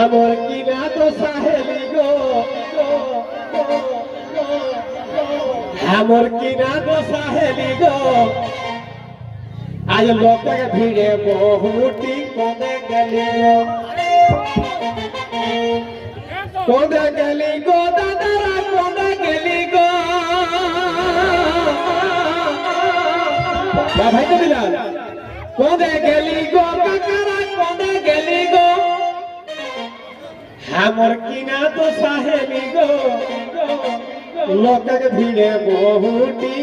আমার কিনা তো সাহেলি গো আমার কিনা তো সাহেলি গো। আজ লোকের ভিড়ে বহুটি কদে গেলি। গো কদে গেলি গো দাদারা, কদে গেলি গো। ভাই তো দিলাম কদে গেলি গো আমার কিনা তো সাহেলি গো, লোকের ভিড়ে বহুটি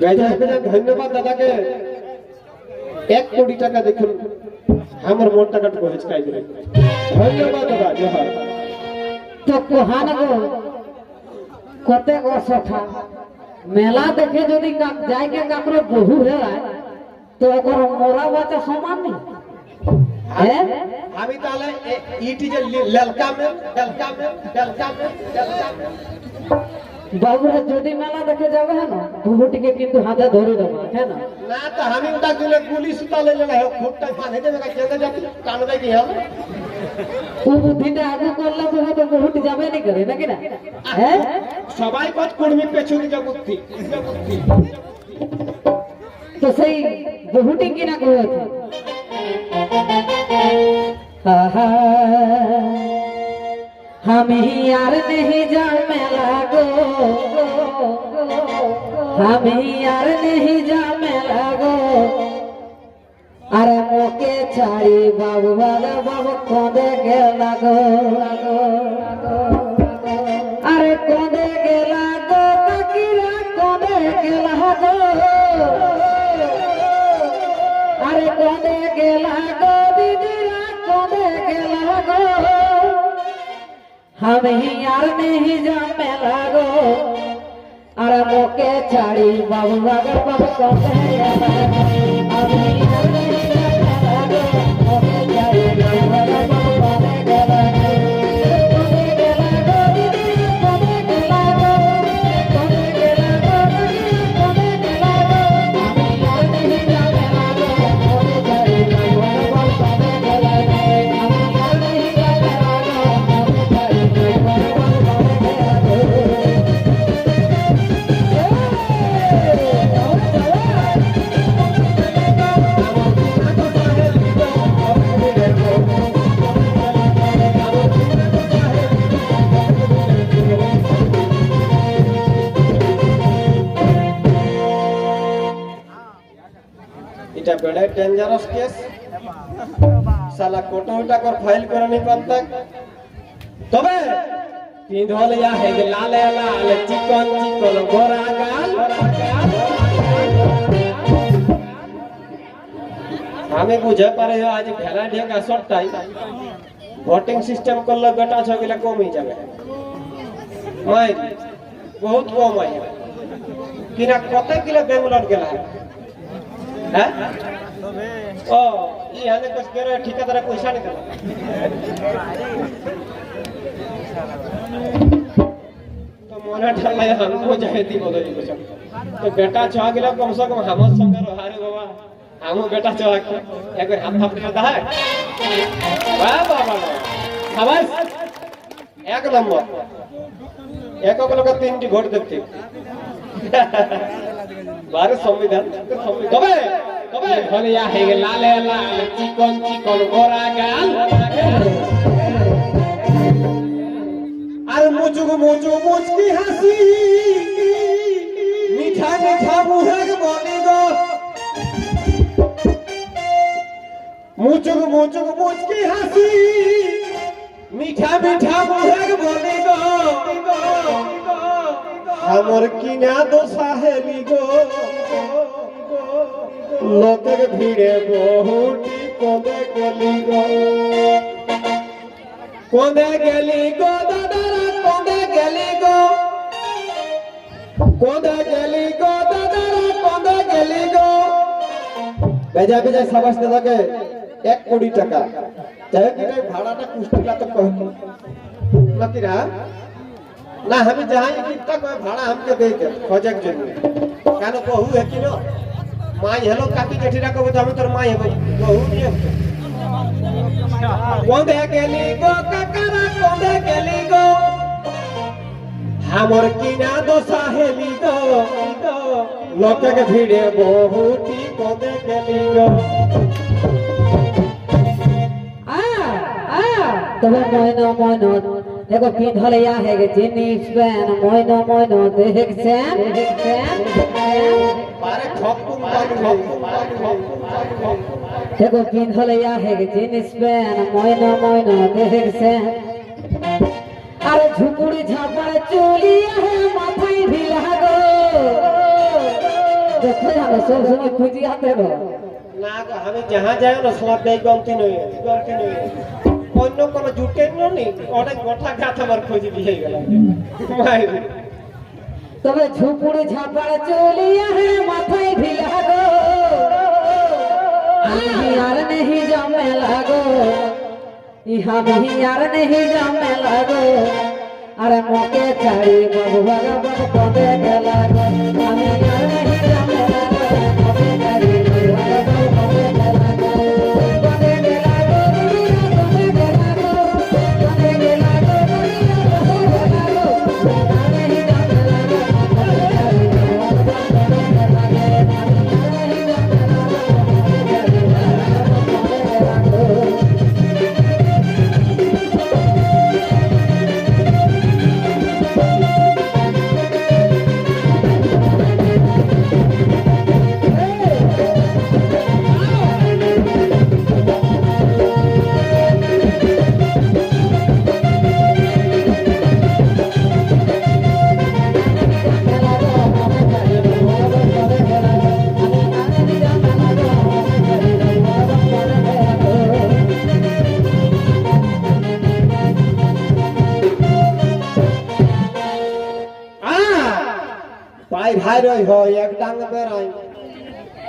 বেজায় ধন্যবাদ দাদাকে। এক কোটি টাকা দেখুন, আমার মন টাকাটুকু হেঁচকাই দিলেন। ধন্যবাদ দাদা জোহার তো কোহান গো, কতে অসঠা। মেলা দেখে যদি যাইকে কাকরে বহু হেরায় তো ওকর মরা বাচ্চা সমান নেই। হ্যাঁ আমি তাহলে এ- ইটি যে লি- লেলকা মে লেলকা মে লেলকা মে লেলকা মে বাবুরা যদি মেলা দেখে যাবে হ্যাঁ না বহুটিকে কিন্তু হাতে ধরে দেবো হ্যাঁ না না তো আমি ওটা দিলে গুলি সুতা লইলে না খুবটা বাঁধে দেবে কা কেঁদে যাবে কানবে কি হবে ও বুদ্ধিটা আগে করলে তো হয়তো বহুটি যাবে না করে নাকি না হ্যাঁ সবাই কত কর্মী পেছনে যা বুদ্ধি যা বুদ্ধি তো সেই বহুটি কিনা করেছে আমি আর নেহি যা মেলা গো। আমি আর নেহি যা মেলা গো। আরে মোকে ছাড়ি বাবু, বাবা, বাবু, কদে গেলা গো। আরে কদে গেলা গো, কাকিরা কদে গেলা গো। আরে কদে গেলা গো দিদিরা কদে গেলা গো আমি আর নেহি জমে লাগো আর মোকে ছাড়ি বাবু বাবু বাবু কদে গেলা কোটো টাকার ফাইল করে নি পারতাক তবে পিঁধল ইয়া হে লাল লাল, চিকন চিকন গোরা গাল। আমি বুঝে পারে আজ ভেলা ঢেকা সবটাই। ভোটিং সিস্টেম করলে বেটা ছগিলা কমই যাবে। মাই বহুত কম আই কিনা কত কিলো বেঙ্গলোর গেলা হ্যাঁ? ও जी हमें कुछ कह रहे हो ठेकेदार पैसा निकल तो मोना ठाला हमको जाए थी बदली कुछ तो बेटा छुआ गेला कम से कम हमर संग रहारे बाबा हमो बेटा छुआ के एक बार हाथ थापने दा है वाह वाह वाह हवास एक नंबर एक को लोग तीन टी घोट देते बारे संविधान संविधान হলে ইয়া হে লাল লাল চিকন চিকন গোরা গাল। আর মুচুক মুচু মুচকি হাসি। মিঠা মিঠা মুহের বলে গো মুচুক মুচুক মুচকি হাসি। মিঠা মিঠা মুহের বলে গো আমার কিনা তো সাহেলি গো লোকের ভিড়ে বহুটি কবে গেলি গো? কবে গেলি গো দাদারা? কবে গেলি গো? কবে গেলি গো দাদারা? কবে গেলি গো? বেজা বেজা সাবাসতে থাকে এক কোটি টাকা। যাই হোক, এটাই ভাড়াটা কুষ্টিলা তো কহেন নাতিরা না, আমি যাই ভাড়া আমাকে দিয়ে খোঁজার জন্য। কেন কহু হেকিল कि ना মাই হলো কাকি জেঠিরা কবে তো আমি তোর মাই হব বহু নিয়ম তো। কোঁদে গেলি গো কাকারা কোঁদে গেলি গো আমার কিনা দোষা হেলি গো লোকে ভিড়ে বহুটি কোঁদে গেলি গো আ আ তবে ময়ন ময়ন দেখো পিন্ধলে ইয়া হে গে জিনিস প্যান ময়ন ময়ন দেখছেন? দেখো পিন্ধলে ইয়া হে গে জিনিস প্যান ময়ন ময়ন দেখছেন? আরে ঝুপুড়ি ঝাপাড়ে চলি আহে মাথায় ঢিলা গো। দেখো জানো সব সময় খুঁজি হাতে গো না গো আমি যাহা যাই না সব দেই গন্তি নই গন্তি নই অন্য কোন জুটের নি অনেক কথা গাছ আমার খুঁজে দিয়ে গেল তবে ঝুপুড়ে ঝাপাড়া চলিয়া হে মাথায় ঢিলা গো। আর নেহি জমে লাগো ইহা নেহি আর নেহি জমে লাগো আরে মকে চাই বাবু বাবা পদে গেলা গো।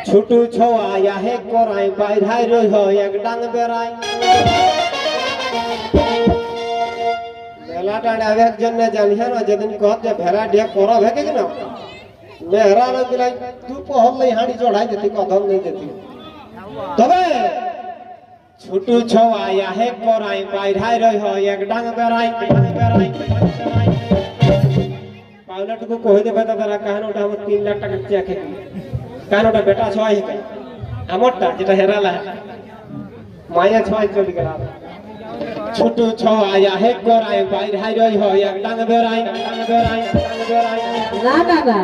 ছুটু ছোয়া এক হাঁড়ি চড়াই নেই তবে ছুটু ছোয়া করাই পাই ভাই রই হয় এক বেড়াই বেড়াই। কহে দেবে দাদা কাহান ওটা আমার তিন লাখ টাকা চেয়ে খেতে। কারণ ওটা বেটা ছয় হেকে আমারটা যেটা হেরালা। মায়া ছয় চলে গেল ছোট ছয়া হে করাই বাইর হাই রই হয় এক ডাং বেড়াই ডাং বেড়াই ডাং বেড়াই। না না না।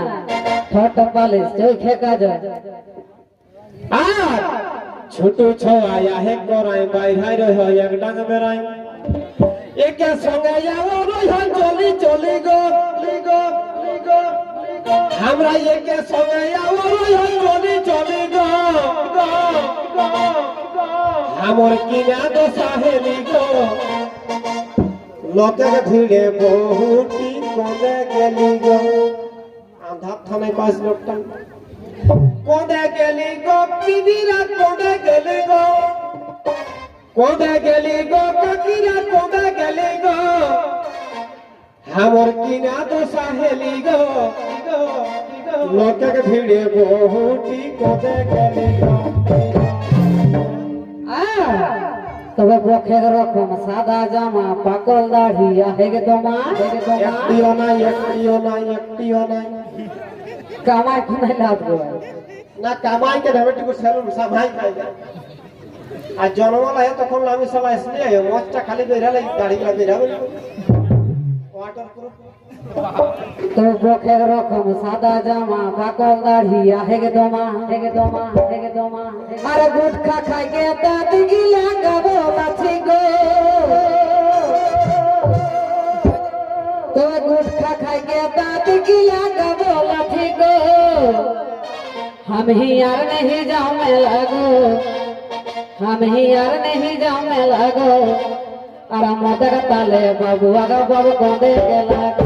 ঠট পালিশ চোখে কাজ আর ছোট ছয়া হে করাই বাইর হাই রই হয় এক ডাং বেড়াই। একে সঙ্গে চলি চলি গো। আমরা একে সঙ্গে চলি চলি গো। আমার কিনা দশা হেলি গো লোকের ভিড়ে বহুটি কোনে গেলি গো আধার থানায় পাঁচ লোকটা কোনে গেলি গো, পিদিরা কোনে গেলি গো কোনে গেলি গো কাকিরা কোনে গেলি গো? আমার কিনা দশা হেলি গো লোকের ভিড়ে বহুটি কোনে গেলি গো। তবে পক্ষে রকম সাদা জামা পাকল দাড়ি হেগে তোমা একটিও নাই একটিও নাই একটিও নাই। কামাই খুনাই লাভ না কামাই কে ধরে টুকু সেলুন সামাই খাই আর জন্মালা হে তখন আমি সবাই আসলে মজটা খালি বেরা লাগি দাড়ি গুলা বেরা বলি ওয়াটার প্রুফ তবে পক্ষে রকম সাদা জামা পাকল দাড়ি হেগে তোমা হেগে তোমা হেগে তোমা আরে গুটখা খাই গে দাঁত গিলা গাবো লাছি গো তবে গুটখা খাই গে দাঁত গিলা গাবো লাঠি গো हम ही यार नहीं जाओ मैं लगो আমি আর নেহি যাও মেলা গো। আর মদের তালে বাবু আর বাবু কদে গেলা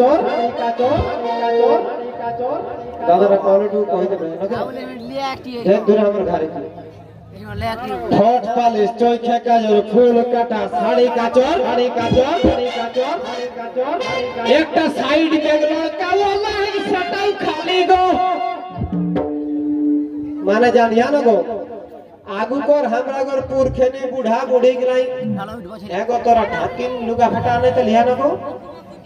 কাচর কাচর কাচর কাচর দাদারা কলটু কইতে পারে না তাহলে লিয়া একটি এক ধরে আমার ঘরে কি। ঠোঁট পালিশ চৈখে কাজর ফুল কাটা শাড়ি কাচর শাড়ি কাচর শাড়ি কাচর একটা সাইড দেখল কালো লাইন সেটাও খালি গো। মানে জানিয়া না গো আগুকর হামরাগর পুরখেনি বুড়া বুড়ি গলাই এগো তোরা ঢাকিন লুগা ফাটা আনে তো লিয়া না গো?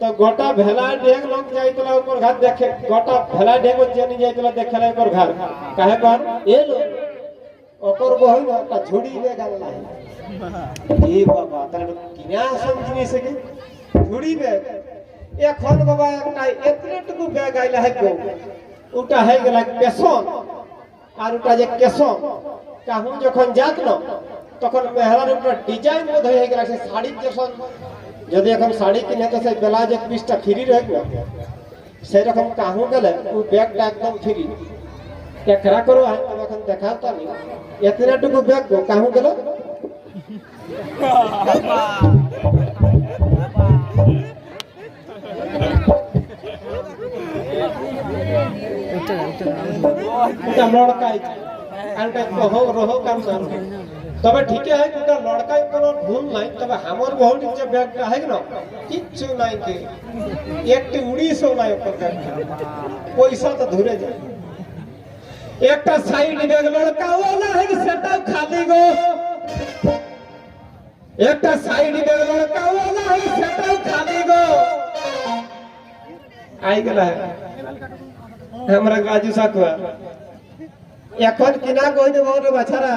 তো গোটা ভেলা ডেগ লোক যাইতলা উপর ঘাট দেখে, গোটা ভেলা ডেগ জানি যাইতলা দেখে না উপর ঘাট। কাহে কর? এলো। ওকর বহু না একটা ঝুড়ি ব্যাগ আনলা এ বাবা, তাহলে কিনা আসন জিনিস কি? ঝুড়ি ব্যাগ এখন বাবা একটা এতটুকু ব্যাগ আইলা গো। ওটা হয়ে গেল পেছন। আর ওটা যে কেশন কাহু যখন যাক না তখন মেহরার উপর ডিজাইন বোধ হয়ে গেল সে শাড়ির যখন যদি এখন শাড়ি কিনে তো সেই বেলাজ এক পিসটা ফ্রি রয়ে গেল সেই রকম কাহু গেলে ও ব্যাগটা একদম ফ্রি একরা করো আয় তবে এখন দেখাও তো আমি এতটুকু ব্যাগ গো কাহু গেল এটা লড়কাই কারণটা রহ রহ কাম কাম তবে ঠিক আছে ওটা লড়কাই কোনো ভুল নাই। তবে আমার বহুত যে ব্যাগটা হয় না কিচ্ছু নাই কে। একটি উড়িশও নাই ওপর ব্যাগটা পয়সা তো ধরে যায়। একটা সাইড ব্যাগ লড়কাও নাই সেটাও খালি গো। একটা সাইড ব্যাগ লড়কাও নাই সেটাও খালি গো। আই গেলা আমরা রাজু সাকুয়া। এখন কিনা কই দেব রে বাছারা?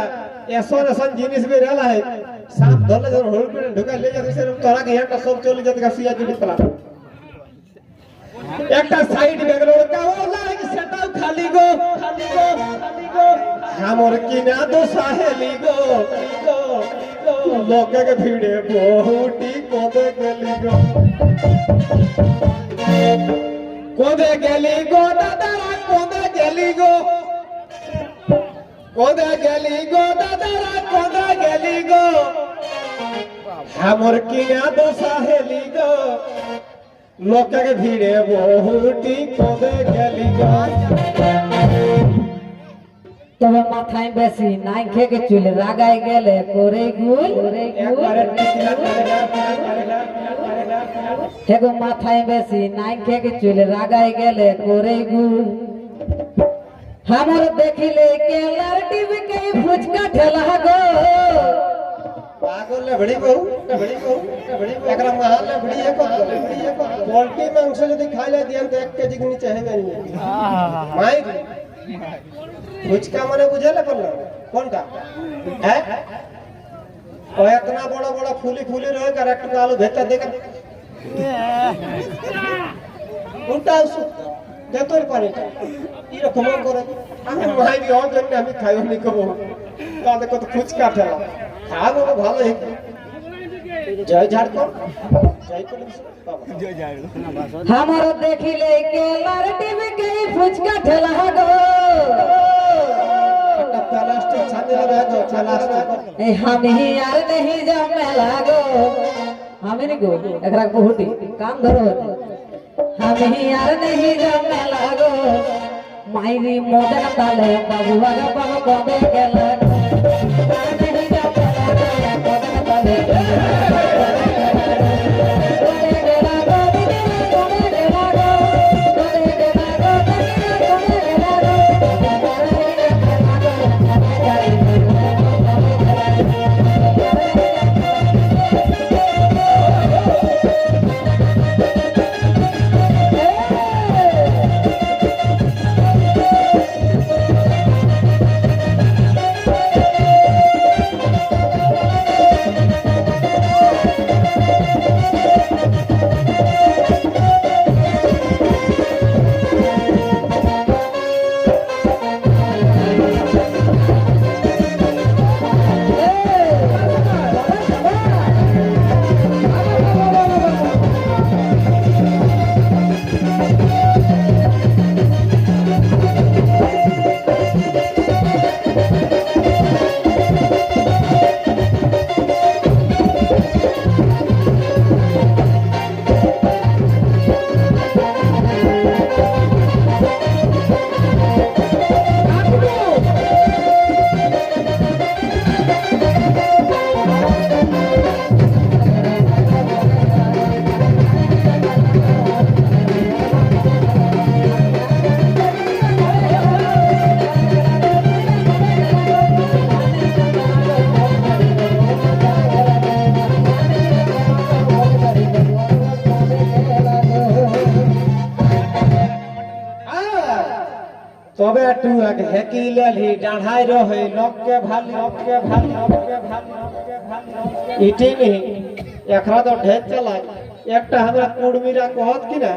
এসন এসন জিনিস বে রেলা है। সাপ ধরলে যখন হোল করে ঢুকা ले যাতে সেরকম তোরা কে একটা সব চলে যেতে গাছিয়া জিনিস পেলা একটা সাইড ব্যাগ লড়কা ও লাগে সেটাও খালি গো খালি গো খালি গো আমার কিনা তো সাহেলি গো গো, গো, লোকে ভিড়ে বহুটি কোদে গেলি গো কোদে গেলি গো দাদারা কোদে গেলি গো কোদে গেলি গো দাদারা আমার কিনা তো সাহেলি গো লোকের ভিড়ে বহুটি কোদে গেলি গো তবে মাথায় বেশি নাই খেকে চুলে রাগাই গেলে করে গুল। হেগো মাথায় বেশি নাই খেকে চুলে রাগাই গেলে করে গুল। আমার দেখিলে কেলার টিভি ফুচকা ঠেলা গো। পাগল লবড়ি বউ লবড়ি বউ লবড়ি বউ একরা মহাল লবড়ি এক লবড়ি এক পোল্ট্রি মাংস যদি খাইলে দিয়ান তো এক কেজি কি নিচে হবে না মাই ফুচকা মানে বুঝালে বলল কোনটা হ্যাঁ ও এতনা বড় বড় ফুলি ফুলি রয়ে আর একটু আলু ভেতর দেখে কোনটা ওষুধ তেতর পানিটা এরকম করে আমি মাইরি হওয়ার জন্য আমি খাইও নি কবো তাহলে কত ফুচকা ঠেলা খাব ভালো হইতো ছাগল ভালো জয় ঝাড়খণ্ড। আমার দেখিলে কেলার টিভি কে ফুচকা ঠেলা গো। আমি আর নেহি যাব মেলা গো। আমি নি গো একরা বহুটি কাম ধরো আমি আর নেহি যাব মেলা গো। মাইরি মোদের তালে বাবা কবে গেলা Yeah. তবে টু এক হেকি লেলি ডাঢ়াই রহে লককে ভালি লককে ভালি লককে ভালি লককে ভালি ইটি নেই একরা তো ঢের চালাই একটা हमरा কুড়মিরা কহত কি না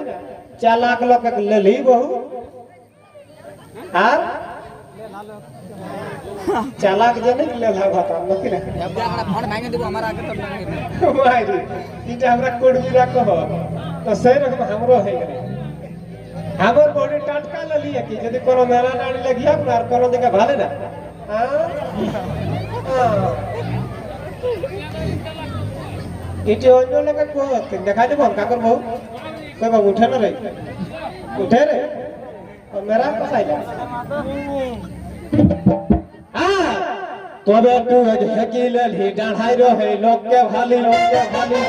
চালাক লোক লেলি বহু আর চালাক জনে লেলা ভাতা নাকি না ফোন ভেঙে দেবো আমার আগে তো মাইরি এটা আমরা কুড়মিরা কহ তো সেই রকম हमरो হয়ে গেল আমার বডি ললিয়ে কি? যদি কোনো মেলা নাড়ি লাগিয়া আর কোনো দিকে ভালে না। এটি অন্য লোকে কো- দেখা দেব কাকর বউ কই বাবু, উঠে না রে। উঠে রে? মেরা কসাইলা তবে তুই হেকি লেলি ডাঢ়াই রহে, লোককে ভালি লোককে ভালি।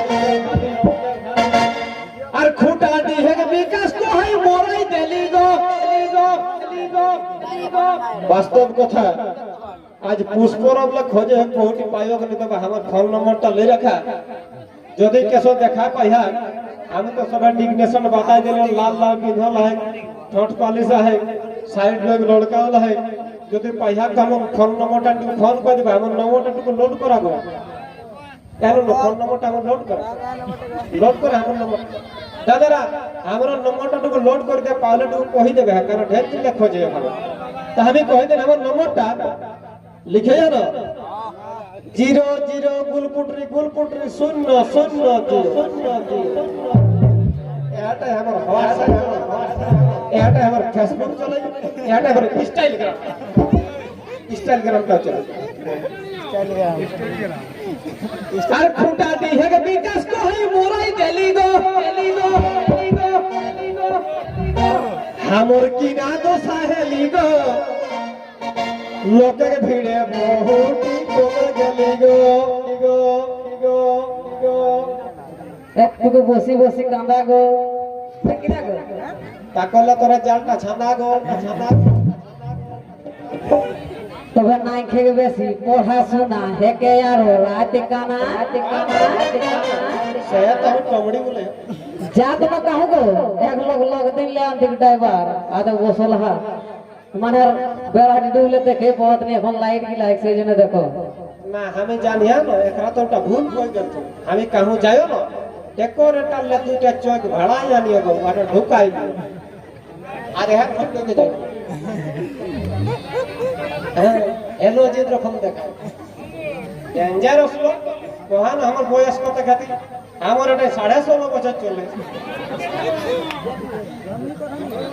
আর খুঁটা দিহে বিকাশ তো হয় মরাই দেলি গো। বাস্তব কথা, আজ পুষ্পরবলা খোঁজে কোটি পাইব গেলে তবে আমার ফোন নম্বরটা লে রাখা। যদি কেসো দেখা পাইহা, আমি তো সবাই ডিগনেশন বাতাই দিলাম, লাল লাল পিঁধল হয় ঠোঁট পালিশ আহে সাইড লোক লড়কাওল হয় যদি পাইহা তো আমার ফোন নম্বরটা একটু ফোন করে দেবে, আমার নম্বরটা একটু লোড করাবো। কেন ফোন নম্বরটা আমার লোড করা লোড করে আমার নম্বর দাদারা, আমার নম্বরটা একটু লোড করে দে পাহলে একটু কহি দেবে, কারণ ঢের চিল্লা খোঁজে এখানে তা আমি কহি দেন, আমার নম্বরটা লিখে জানো? জিরো জিরো গুলপুটরি গুলপুটরি শূন্য শূন্য শূন্য এটাই আমার হোয়াটসঅ্যাপ এটাই আমার ফেসবুক চলে, এটাই আমার ইনস্টাগ্রাম ইনস্টাগ্রামটা চলে। আর খুঁটা দিয়ে বিকাশ কো হই মোরাই দেলি গো। হামর কি না দো সাহেলি গো। লোকের ভিড়ে বহুটি কমে গেলি গো। গো গো গো একটুকু বসি বসি কান্দা গো। কিনা গো। তাকলে তোরা জালটা ছানা গো ছানা গো। তবে নাই খেয়ে বেশি পড়াশোনা হেকে আর রাত কানা রাত কানা রাত কানা সে তো আমি কমেডি বলে যা তোমার কাহো গো এক লোক লোক দিন ले আন্তিক ড্রাইভার আদে বসল হা মানে বেড়াটি ডুবলে দেখে বহুত নি এখন লাইট কি লাইট সেই জন্য দেখো না আমি জানিয়া না একরা তো ওটা ভুল কই গেল আমি কাহু যাইও না ডেকোরেটর লে দুইটা চোখ ভাড়া জানিও গো আর ঢুকাই আর হ্যাঁ ঠিক করে যাই হ্যাঁ যে রকম দেখায়। ডেঞ্জারাস লোক কহান আমার বয়স কত খাতি আমার এটা সাড়ে ষোলো বছর চলে।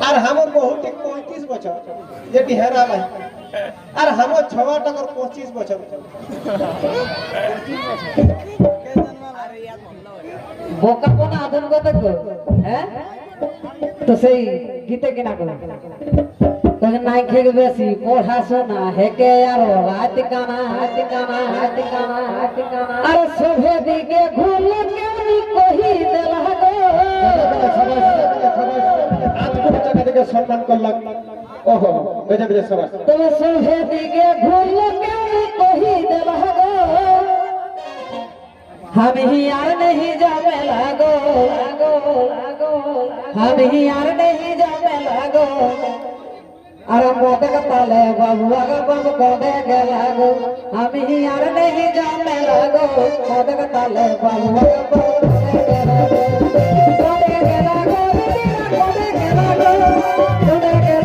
আর আমার বহুটি পঁয়ত্রিশ বছর। যেটি হেরা ভাই। আর আমার ছয়া টাকার পঁচিশ বছর। বোকা কোনা আদন কথা হ্যাঁ? তো সেই গীতে কিনা গো তখন নাই খেয়ে বেশি পড়াশোনা হেকে আর রাত কানা রাত কানা রাত কানা রাত কানা আর সভে দিকে ঘুরল কেমনি কহি দেলা গো আজকের টাকা থেকে সম্মান করলাম ওহো বেজে বেজে সবাই তবে সভে দিকে ঘুরল কেমনি কহি দেলা গো हम ही यार नहीं जावे लागो लागो लागो हम ही यार नहीं जावे लागो अरे मोदक पाले बाबुआ का बम कोदे के लागो हम ही यार नहीं जाने लागो मोदक पाले बाबुआ का बम कोदे के लागो कोदे के लागो कोदे के लागो को देखे